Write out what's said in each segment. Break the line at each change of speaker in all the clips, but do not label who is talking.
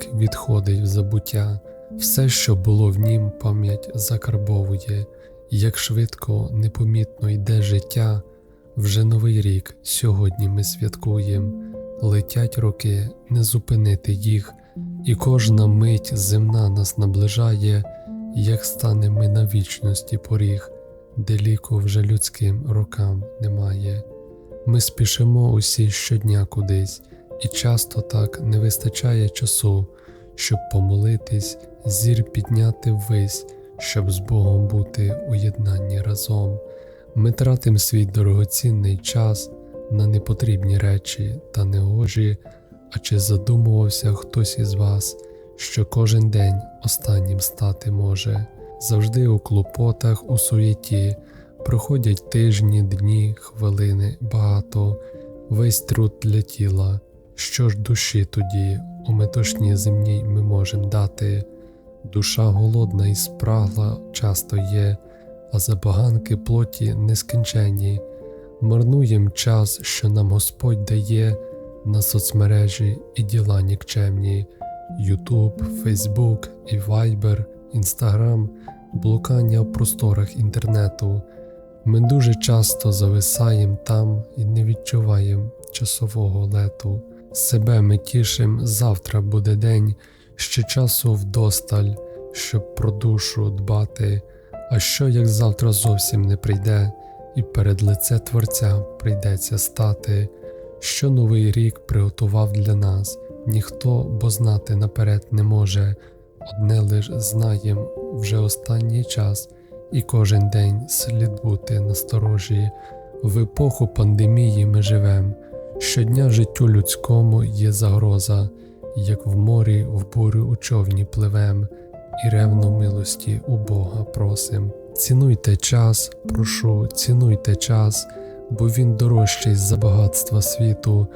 рік відходить в забуття, все, що було в нім, пам'ять закарбовує, як швидко, непомітно йде життя, вже новий рік сьогодні ми святкуємо, летять роки, не зупинити їх, і кожна мить земна нас наближає, як стане ми на вічності поріг, де ліку вже людським рокам немає. Ми спішимо усі щодня кудись, і часто так не вистачає часу, щоб помолитись, зір підняти ввись, щоб з Богом бути у єднанні разом. Ми тратим свій дорогоцінний час на непотрібні речі та негожі, а чи задумувався хтось із вас, що кожен день останнім стати може, завжди у клопотах, у суєті, проходять тижні, дні, хвилини багато, весь труд для тіла. Що ж душі тоді у метушні земній ми можем дати? Душа голодна і спрагла часто є, а забаганки плоті нескінченні. Марнуєм час, що нам Господь дає на соцмережі і діла нікчемні, Ютуб, Фейсбук і Вайбер, Інстаграм, блукання в просторах інтернету. Ми дуже часто зависаєм там і не відчуваєм часового лету. Себе ми тішим, завтра буде день, ще часу вдосталь, щоб про душу дбати. А що як завтра зовсім не прийде, і перед лице Творця прийдеться стати, що новий рік приготував для нас, ніхто бо знати наперед не може, одне лиш знаєм вже останній час, і кожен день слід бути насторожі. В епоху пандемії ми живем. Щодня життю людському є загроза, як в морі в бурю у човні пливем, і ревно милості у Бога просим. Цінуйте час, прошу, цінуйте час, бо він дорожчий за багатства світу,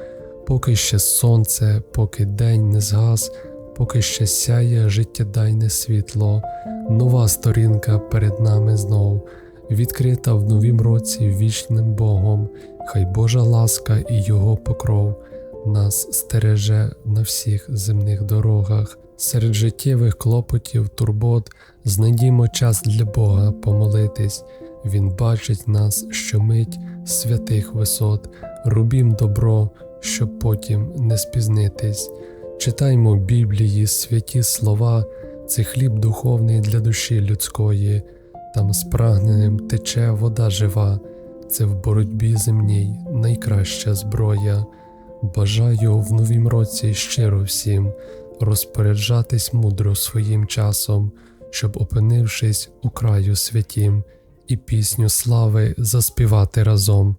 поки ще сонце, поки день не згас, поки ще сяє життєдайне світло, нова сторінка перед нами знов, відкрита в новім році вічним Богом, хай Божа ласка і Його покров нас стереже на всіх земних дорогах. Серед життєвих клопотів, турбот, знайдімо час для Бога помолитись, Він бачить нас щомить святих висот, рубім добро, щоб потім не спізнитись. Читаймо Біблії, святі слова, це хліб духовний для душі людської, там спрагненим тече вода жива, це в боротьбі земній найкраща зброя. Бажаю в новім році щиро всім розпоряджатись мудро своїм часом, щоб, опинившись у краю святім, і пісню слави заспівати разом.